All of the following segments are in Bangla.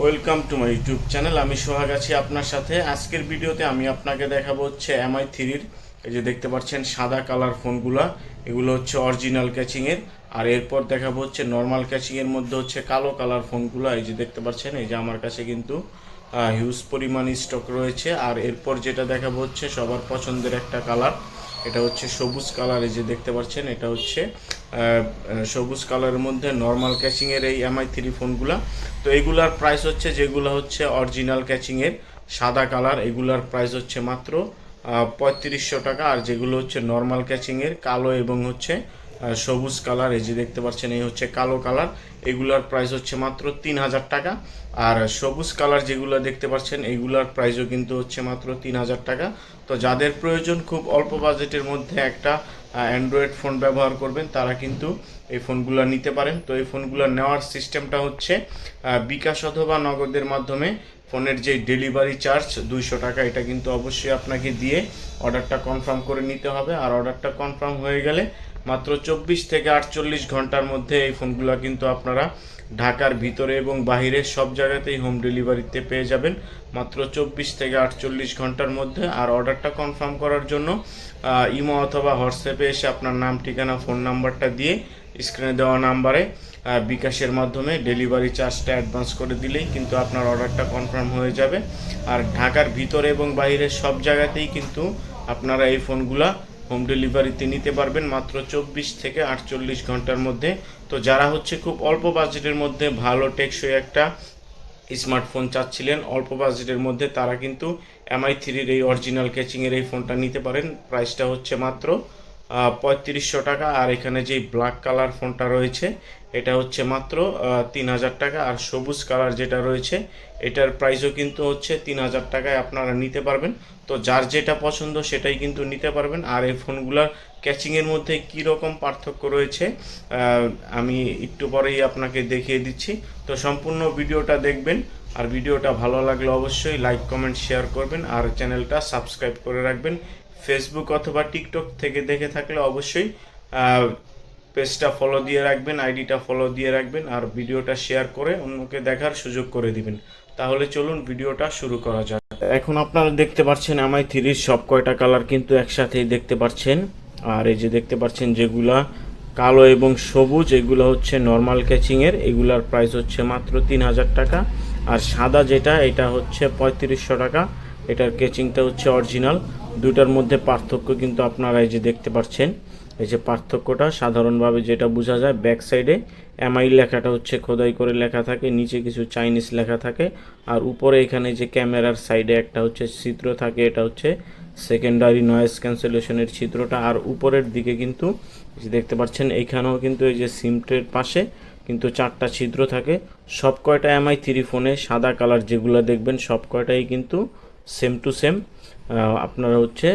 Welcome to my YouTube channel আমি সোহাগ আছি আপনার সাথে। আজকের ভিডিওতে আমি আপনাকে দেখাবো হচ্ছে এমআই থ্রির এই যে দেখতে পাচ্ছেন, সাদা কালার ফোনগুলা। এগুলো হচ্ছে অরিজিনাল ক্যাচিংয়ের আর এরপর দেখাবো হচ্ছে নর্মাল ক্যাচিংয়ের মধ্যে হচ্ছে কালো কালার ফোনগুলো। এই যে দেখতে পাচ্ছেন, এই যে আমার কাছে কিন্তু হিউজ পরিমাণ স্টক রয়েছে। আর এরপর যেটা দেখাবো হচ্ছে সবার পছন্দের একটা কালার এটা হচ্ছে সবুজ কালার, এই যে দেখতে পাচ্ছেন, এটা হচ্ছে সবুজ কালারের মধ্যে নর্মাল ক্যাচিংয়ের এই এমআই থ্রি ফোনগুলা তো এগুলার প্রাইস হচ্ছে, যেগুলো হচ্ছে অরিজিনাল ক্যাচিংয়ের সাদা কালার, এগুলার প্রাইস হচ্ছে মাত্র পঁয়ত্রিশশো টাকা। আর যেগুলো হচ্ছে নর্মাল ক্যাচিংয়ের কালো এবং হচ্ছে সবুজ কালার, এই যে দেখতে পাচ্ছেন, এই হচ্ছে কালো কালার। এগুলার প্রাইস হচ্ছে মাত্র তিন হাজার টাকা। আর সবুজ কালার যেগুলো দেখতে পাচ্ছেন, এগুলার প্রাইসও কিন্তু হচ্ছে মাত্র তিন হাজার টাকা। তো যাদের প্রয়োজন, খুব অল্প বাজেটের মধ্যে একটা অ্যান্ড্রয়েড ফোন ব্যবহার করবেন, তারা কিন্তু এই ফোনগুলো নিতে পারেন। তো এই ফোনগুলো নেওয়ার সিস্টেমটা হচ্ছে বিকাশ অথবা নগদের মাধ্যমে ফোনের যে ডেলিভারি চার্জ দুইশো টাকা, এটা কিন্তু অবশ্যই আপনাকে দিয়ে অর্ডারটা কনফার্ম করে নিতে হবে। আর অর্ডারটা কনফার্ম হয়ে গেলে মাত্র চব্বিশ থেকে আটচল্লিশ ঘণ্টার মধ্যে এই ফোনগুলো কিন্তু আপনারা ঢাকার ভিতরে এবং বাইরে সব জায়গাতেই হোম ডেলিভারিতে পেয়ে যাবেন। মাত্র চব্বিশ থেকে আটচল্লিশ ঘণ্টার মধ্যে। আর অর্ডারটা কনফার্ম করার জন্য ইমো অথবা হোয়াটসঅ্যাপে এসে আপনার নাম, ঠিকানা ফোন নাম্বারটা দিয়ে স্ক্রিনে দেওয়া নাম্বারে বিকাশের মাধ্যমে ডেলিভারি চার্জটা অ্যাডভান্স করে দিলেই কিন্তু আপনার অর্ডারটা কনফার্ম হয়ে যাবে। আর ঢাকার ভিতরে এবং বাইরে সব জায়গাতেই কিন্তু আপনারা এই ফোনগুলা হোম ডেলিভারিতে নিতে পারবেন মাত্র চব্বিশ থেকে আটচল্লিশ ঘণ্টার মধ্যে। তো যারা হচ্ছে খুব অল্প বাজেটের মধ্যে ভালো টেকসই একটা স্মার্টফোন চাচ্ছিলেন, অল্প বাজেটের মধ্যে তারা কিন্তু এমআই থ্রির এই অরিজিনাল ক্যাচিংয়ের এই ফোনটা নিতে পারেন। প্রাইসটা হচ্ছে মাত্র পঁয়ত্রিশশো টাকা, আর এখানে যে ব্ল্যাক কালার ফোনটা রয়েছে, এটা হচ্ছে মাত্র তিন হাজার টাকা, আর সবুজ কালার যেটা রয়েছে, এটার প্রাইসও কিন্তু হচ্ছে তিন হাজার টাকায় আপনারা নিতে পারবেন। তো যার যেটা পছন্দ সেটাই কিন্তু নিতে পারবেন। আর এই ফোনগুলোর ক্যাচিংয়ের মধ্যে কী রকম পার্থক্য রয়েছে আমি একটু পরেই আপনাকে দেখিয়ে দিচ্ছি। তো সম্পূর্ণ ভিডিওটা দেখবেন, আর ভিডিওটা ভালো লাগলে অবশ্যই লাইক কমেন্ট শেয়ার করবেন, আর চ্যানেলটা সাবস্ক্রাইব করে রাখবেন। ফেসবুক অথবা টিকটক থেকে দেখে থাকলে অবশ্যই পেজটা ফলো দিয়ে রাখবেন আইডিটা ফলো দিয়ে রাখবেন আর ভিডিওটা শেয়ার করে অন্যকে দেখার সুযোগ করে দিবেন। তাহলে চলুন ভিডিওটা শুরু করা যাক। এখন আপনারা দেখতে পাচ্ছেন আমায় থ্রির সব কয়টা কালার কিন্তু একসাথেই দেখতে পাচ্ছেন। আর এই যে দেখতে পাচ্ছেন যেগুলা কালো এবং সবুজ, এগুলো হচ্ছে নর্মাল ক্যাচিংয়ের এগুলার প্রাইস হচ্ছে মাত্র তিন হাজার টাকা। আর সাদা যেটা, এটা হচ্ছে পঁয়ত্রিশশো টাকা। এটার ক্যাচিংটা হচ্ছে অরিজিনাল দুটার মধ্যে পার্থক্য কিন্তু আপনারা এই যে দেখতে পাচ্ছেন। এই যে পার্থক্যটা সাধারণভাবে যেটা বোঝা যায়, ব্যাক সাইডে এমআই লেখাটা হচ্ছে খোদাই করে লেখা থাকে, নিচে কিছু চাইনিজ লেখা থাকে, আর উপরে এখানে যে ক্যামেরার সাইডে একটা হচ্ছে চিত্র থাকে, এটা হচ্ছে সেকেন্ডারি নয়েজ ক্যান্সেলেশনের চিত্রটা আর উপরের দিকে কিন্তু দেখতে পাচ্ছেন এইখানেও কিন্তু এই যে সিমটের পাশে কিন্তু চারটা ছিদ্র থাকে। সব কয়টা এমআই থ্রি ফোনে সাদা কালার যেগুলো দেখবেন সব কয়টাই কিন্তু সেম টু সেম আপনারা হচ্ছে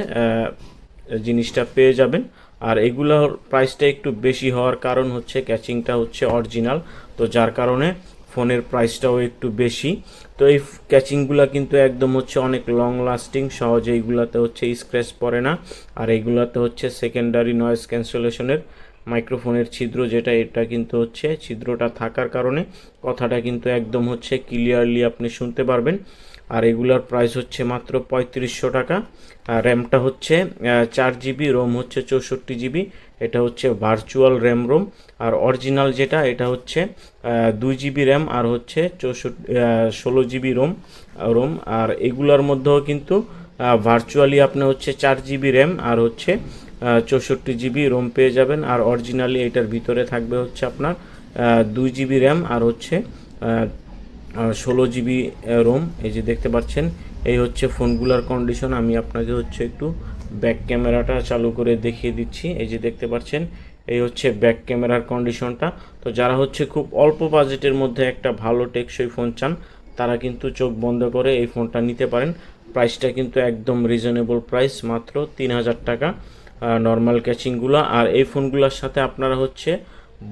জিনিসটা পেয়ে যাবেন। আর এগুলোর প্রাইসটা একটু বেশি হওয়ার কারণ হচ্ছে ক্যাচিংটা হচ্ছে অরিজিনাল তো যার কারণে ফোনের প্রাইসটাও একটু বেশি। তো এই ক্যাচিংগুলো কিন্তু একদম হচ্ছে অনেক লং লাস্টিং সহজে এইগুলাতে হচ্ছে স্ক্র্যাচ পড়ে না। আর এইগুলাতে হচ্ছে সেকেন্ডারি নয়েজ ক্যান্সেলেশনের মাইক্রোফোনের ছিদ্র যেটা, এটা কিন্তু হচ্ছে ছিদ্রটা থাকার কারণে কথাটা কিন্তু একদম হচ্ছে ক্লিয়ারলি আপনি শুনতে পারবেন। আর এগুলার প্রাইস হচ্ছে মাত্র পঁয়ত্রিশশো টাকা। আর র্যামটা হচ্ছে চার জিবি রোম হচ্ছে চৌষট্টি জিবি এটা হচ্ছে ভার্চুয়াল র্যাম রোম আর অরিজিনাল যেটা, এটা হচ্ছে দুই জিবি র্যাম আর হচ্ছে চৌষট্টি ষোলো জিবি রোম রোম আর এগুলার মধ্যেও কিন্তু ভার্চুয়ালি আপনি হচ্ছে চার জিবি র্যাম আর হচ্ছে চৌষট্টি জিবি রোম পেয়ে যাবেন। আর অরিজিনালি এটার ভিতরে থাকবে হচ্ছে আপনার দুই জিবি র্যাম আর হচ্ছে ষোলো জিবি রোম, এই যে দেখতে পাচ্ছেন, এই হচ্ছে ফোনগুলোর কন্ডিশন আমি আপনাকে হচ্ছে একটু ব্যাক ক্যামেরাটা চালু করে দেখিয়ে দিচ্ছি। এই যে দেখতে পাচ্ছেন, এই হচ্ছে ব্যাক ক্যামেরার কন্ডিশনটা তো যারা হচ্ছে খুব অল্প বাজেটের মধ্যে একটা ভালো টেকসই ফোন চান, তারা কিন্তু চোখ বন্ধ করে এই ফোনটা নিতে পারেন। প্রাইসটা কিন্তু একদম রিজনেবল প্রাইস মাত্র তিন হাজার টাকা নর্মাল ক্যাচিংগুলো আর এই ফোনগুলোর সাথে আপনারা হচ্ছে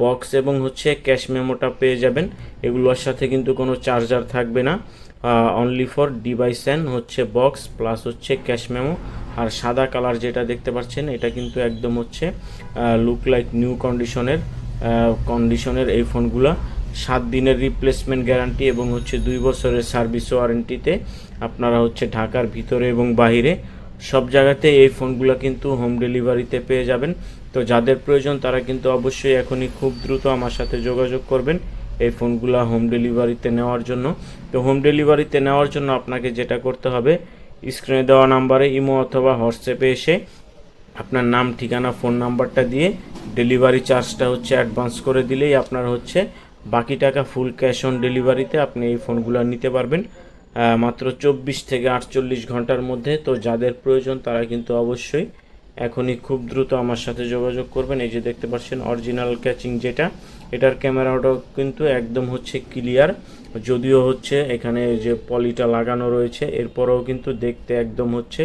বক্স এবং হচ্ছে ক্যাশ মেমোটা পেয়ে যাবেন। এগুলোর সাথে কিন্তু কোনো চার্জার থাকবে না। অনলি ফর ডিভাইস অ্যান্ড হচ্ছে বক্স প্লাস হচ্ছে ক্যাশ মেমো আর সাদা কালার যেটা দেখতে পাচ্ছেন, এটা কিন্তু একদম হচ্ছে লুক লাইক নিউ কন্ডিশনের কন্ডিশনের এই ফোনগুলা সাত দিনের রিপ্লেসমেন্ট গ্যারান্টি এবং হচ্ছে দুই বছরের সার্ভিস ওয়ারেন্টিতে আপনারা হচ্ছে ঢাকার ভিতরে এবং বাইরে সব জায়গাতে এই ফোনগুলো কিন্তু হোম ডেলিভারিতে পেয়ে যাবেন। তো যাদের প্রয়োজন, তারা কিন্তু অবশ্যই এখনই খুব দ্রুত আমার সাথে যোগাযোগ করবেন এই ফোনগুলো হোম ডেলিভারিতে নেওয়ার জন্য। তো হোম ডেলিভারিতে নেওয়ার জন্য আপনাকে যেটা করতে হবে স্ক্রিনে দেওয়া নাম্বারে ইমো অথবা হোয়াটসঅ্যাপে এসে আপনার নাম, ঠিকানা ফোন নাম্বারটা দিয়ে ডেলিভারি চার্জটা হচ্ছে অ্যাডভান্স করে দিলেই আপনার হচ্ছে বাকি টাকা ফুল ক্যাশ অন ডেলিভারিতে আপনি এই ফোনগুলো নিতে পারবেন। মাত্র চব্বিশ থেকে আটচল্লিশ ঘণ্টার মধ্যে। তো যাদের প্রয়োজন তারা কিন্তু অবশ্যই এখনই খুব দ্রুত আমার সাথে যোগাযোগ করবেন। এই যে দেখতে পাচ্ছেন অরিজিনাল ক্যাচিং যেটা, এটার ক্যামেরাটাও কিন্তু একদম হচ্ছে ক্লিয়ার যদিও হচ্ছে এখানে যে পলিটা লাগানো রয়েছে, এরপরেও কিন্তু দেখতে একদম হচ্ছে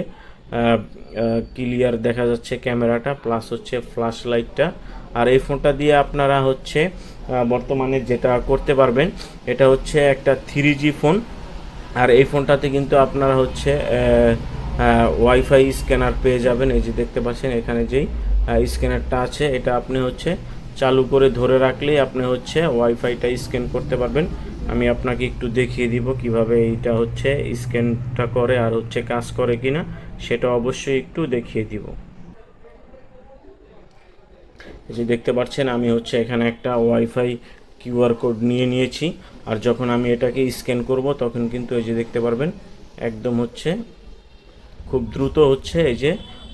ক্লিয়ার দেখা যাচ্ছে ক্যামেরাটা প্লাস হচ্ছে ফ্ল্যাশ লাইটটা আর এই ফোনটা দিয়ে আপনারা হচ্ছে বর্তমানে যেটা করতে পারবেন, এটা হচ্ছে একটা থ্রি জি ফোন আর এই ফোনটাতে কিন্তু আপনারা হচ্ছে ওয়াইফাই স্ক্যানার পেয়ে যাবেন। এই যে দেখতে পাচ্ছেন, এখানে যেই স্ক্যানারটা আছে, এটা আপনি হচ্ছে চালু করে ধরে রাখলেই আপনি হচ্ছে ওয়াইফাইটা স্ক্যান করতে পারবেন। আমি আপনাকে একটু দেখিয়ে দিব কীভাবে এইটা হচ্ছে স্ক্যানটা করে আর হচ্ছে কাজ করে কিনা, সেটা অবশ্যই একটু দেখিয়ে দিব। এই যে দেখতে পাচ্ছেন, আমি হচ্ছে এখানে একটা ওয়াইফাই কিউআর কোড নিয়ে নিয়েছি। আর যখন আমি এটাকে স্ক্যান করব, তখন কিন্তু এই যে দেখতে পারবেন, একদম হচ্ছে খুব দ্রুত হচ্ছে এই যে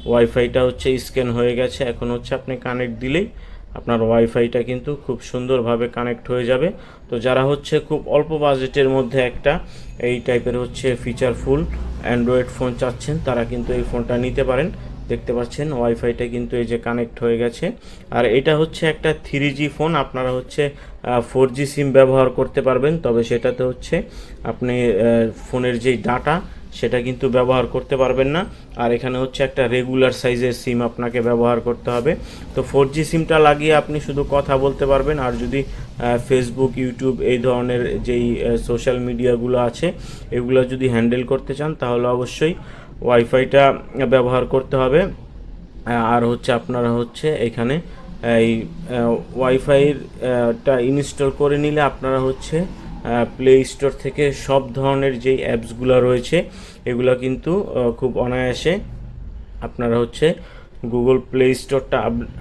ওয়াইফাইটা হচ্ছে স্ক্যান হয়ে গেছে। এখন হচ্ছে আপনি কানেক্ট দিলেই আপনার ওয়াইফাইটা কিন্তু খুব সুন্দরভাবে কানেক্ট হয়ে যাবে। তো যারা হচ্ছে খুব অল্প বাজেটের মধ্যে একটা এই টাইপের হচ্ছে ফিচারফুল অ্যান্ড্রয়েড ফোন চাচ্ছেন, তারা কিন্তু এই ফোনটা নিতে পারেন। দেখতে পাচ্ছেন, ওয়াইফাইটা কিন্তু এই যে কানেক্ট হয়ে গেছে। আর এটা হচ্ছে একটা থ্রি জি ফোন, আপনারা হচ্ছে ফোর জি সিম ব্যবহার করতে পারবেন। তবে সেটাতে হচ্ছে আপনি ফোনের যেই ডাটা সেটা কিন্তু ব্যবহার করতে পারবেন না। আর এখানে হচ্ছে একটা রেগুলার সাইজের সিম আপনাকে ব্যবহার করতে হবে। তো ফোর জি সিমটা লাগিয়ে আপনি শুধু কথা বলতে পারবেন। আর যদি ফেসবুক ইউটিউব এই ধরনের যেই সোশ্যাল মিডিয়াগুলো আছে, এগুলো যদি হ্যান্ডেল করতে চান, তাহলে অবশ্যই ওয়াইফাইটা ব্যবহার করতে হবে। আর হচ্ছে আপনারা হচ্ছে এখানে এই ওয়াইফাইটা ইনস্টল করে নিলে আপনারা হচ্ছে প্লে স্টোর থেকে সব ধরনের যেই অ্যাপসগুলো রয়েছে, এগুলো কিন্তু খুব অনায়াসে আপনারা হচ্ছে গুগল প্লে স্টোরটা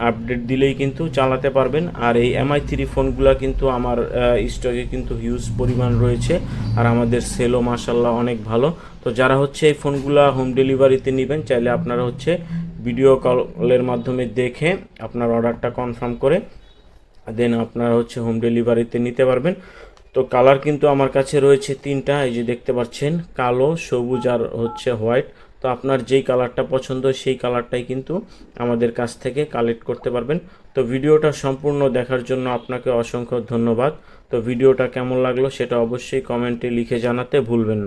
আপডেট দিলেই কিন্তু চালাতে পারবেন। আর এই এমআই থ্রি ফোনগুলো কিন্তু আমার স্টকে কিন্তু হিউজ পরিমাণ রয়েছে আর আমাদের সেলও মাসাল্লাহ অনেক ভালো। তো যারা হচ্ছে এই ফোনগুলো হোম ডেলিভারিতে নেবেন, চাইলে আপনারা হচ্ছে ভিডিও কলের মাধ্যমে দেখে আপনার অর্ডারটা কনফার্ম করে দেন আপনারা হচ্ছে হোম ডেলিভারিতে নিতে পারবেন। তো কালার কিন্তু আমার কাছে রয়েছে তিনটা, এই যে দেখতে পাচ্ছেন, কালো, সবুজ আর হচ্ছে হোয়াইট তো আপনার যেই কালারটা পছন্দ সেই কালারটাই কিন্তু আমাদের কাছ থেকে কালেক্ট করতে পারবেন। তো ভিডিওটা সম্পূর্ণ দেখার জন্য আপনাকে অসংখ্য ধন্যবাদ। তো ভিডিওটা কেমন লাগল সেটা অবশ্যই কমেন্টে লিখে জানাতে ভুলবেন না।